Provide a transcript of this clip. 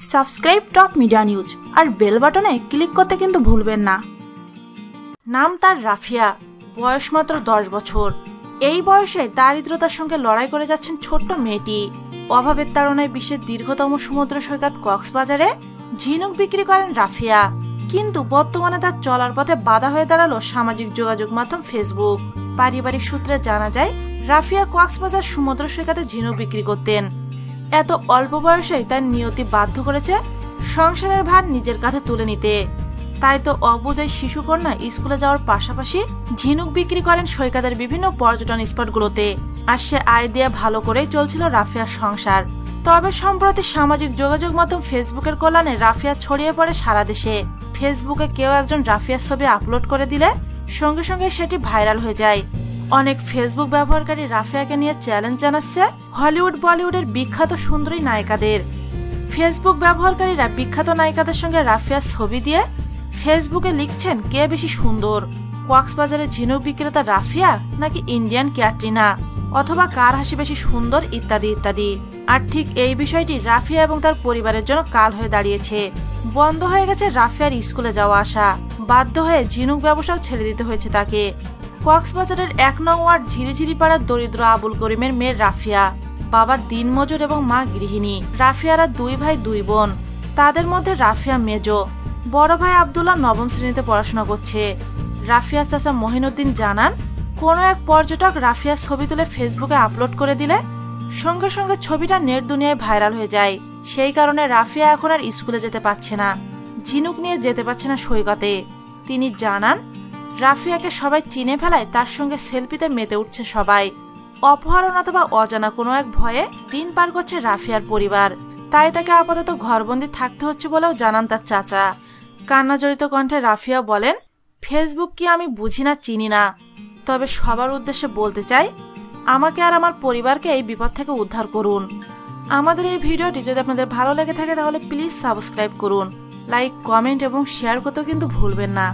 Subscribe top media news আর bell বাটনে click করতে কিন্তু ভুলবেন না। নাম তার রাফিয়া, বয়স মাত্র দশ বছর। এই বয়সে দারিদ্রতার সঙ্গে লড়াই করে যাচ্ছেন ছোট্ট মেয়েটি। অভাবের তাড়নায় বিশ্বের দীর্ঘতম সমুদ্র সৈকত কক্সবাজারে ঝিনুক বিক্রি করেন রাফিয়া। কিন্তু বর্তমানে তার চলার পথে বাধা হয়ে দাঁড়াল সামাজিক যোগাযোগ মাধ্যম ফেসবুক। পারিবারিক সূত্রে জানা যায়, রাফিয়া কক্সবাজার সমুদ্র সৈকতে ঝিনুক বিক্রি করতেন। এত অল্প বয়সেই তার নিয়তি বাধ্য করেছে সংসারের ভার নিজের কাঁধে তুলে নিতে। তাই তো অবুজাই শিশুকন্যা স্কুলে যাওয়ার পাশাপাশি ঝিনুক বিক্রি করেন সৈকতের বিভিন্ন পর্যটন স্পটগুলোতে। আর সে আয় দিয়ে ভালো করেই চলছিল রাফিয়ার সংসার। তবে সম্প্রতি সামাজিক যোগাযোগ মাধ্যম ফেসবুকের কল্যাণে রাফিয়া ছড়িয়ে পড়ে সারা দেশে। ফেসবুকে কেউ একজন রাফিয়ার ছবি আপলোড করে দিলে সঙ্গে সঙ্গে সেটি ভাইরাল হয়ে যায়। অনেক ফেসবুক ব্যবহারকারী রাফিয়াকে নিয়ে চ্যালেঞ্জ জানাচ্ছে হলিউড বলিউডের বিখ্যাত সুন্দরী নায়িকাদের। ফেসবুক ব্যবহারকারীরা বিখ্যাত নায়িকাদের সঙ্গে রাফিয়ার ছবি দিয়ে ফেসবুকে লিখছেন, কে বেশি সুন্দর? কক্সবাজারের ঝিনুক বিক্রেতা রাফিয়া নাকি ইন্ডিয়ান ক্যাটরিনা? অথবা কার হাসি বেশি সুন্দর? ইত্যাদি ইত্যাদি। আর ঠিক এই বিষয়টি রাফিয়া এবং তার পরিবারের জন্য কাল হয়ে দাঁড়িয়েছে। বন্ধ হয়ে গেছে রাফিয়ার স্কুলে যাওয়া আসা বাধ্য হয়ে ঝিনুক ব্যবসাও ছেড়ে দিতে হয়েছে তাকে। কক্সবাজারের এক নং ওয়ার্ড ঝিরিঝিরি পাড়ার দরিদ্র আবুল করিমের মেয়ে রাফিয়া। বাবা দিনমজুর এবং মা গৃহিণী। রাফিয়ারা দুই ভাই, দুই বোন। তাদের মধ্যে রাফিয়া মেজো। বড় ভাই আবদুল্লাহ নবম শ্রেণীতে পড়াশোনা করছে। রাফিয়া চাচা মহিনুদ্দিন জানান, কোনো এক পর্যটক রাফিয়ার ছবি তুলে ফেসবুকে আপলোড করে দিলে সঙ্গে সঙ্গে ছবিটা নেট দুনিয়ায় ভাইরাল হয়ে যায়। সেই কারণে রাফিয়া এখন আর স্কুলে যেতে পারছে না। ঝিনুক নিয়ে যেতে পারছে না সৈকতে। তিনি জানান রাফিয়াকে সবাই চিনে ফেলায় তার সঙ্গে সেলফিতে মেতে উঠছে সবাই। অপহরণ অথবা অজানা কোনো এক ভয়ে দিন পার করছে রাফিয়ার পরিবার। তাই তাকে আপাতত ঘরবন্দি থাকতে হচ্ছে বলেও জানান তার চাচা। কান্নাজড়িত কণ্ঠে রাফিয়া বলেন, ফেসবুক কি আমি বুঝি না, চিনি না। তবে সবার উদ্দেশ্যে বলতে চাই, আমাকে আর আমার পরিবারকে এই বিপদ থেকে উদ্ধার করুন। আমাদের এই ভিডিওটি যদি আপনাদের ভালো লেগে থাকে তাহলে প্লিজ সাবস্ক্রাইব করুন। লাইক, কমেন্ট এবং শেয়ার করতেও কিন্তু ভুলবেন না।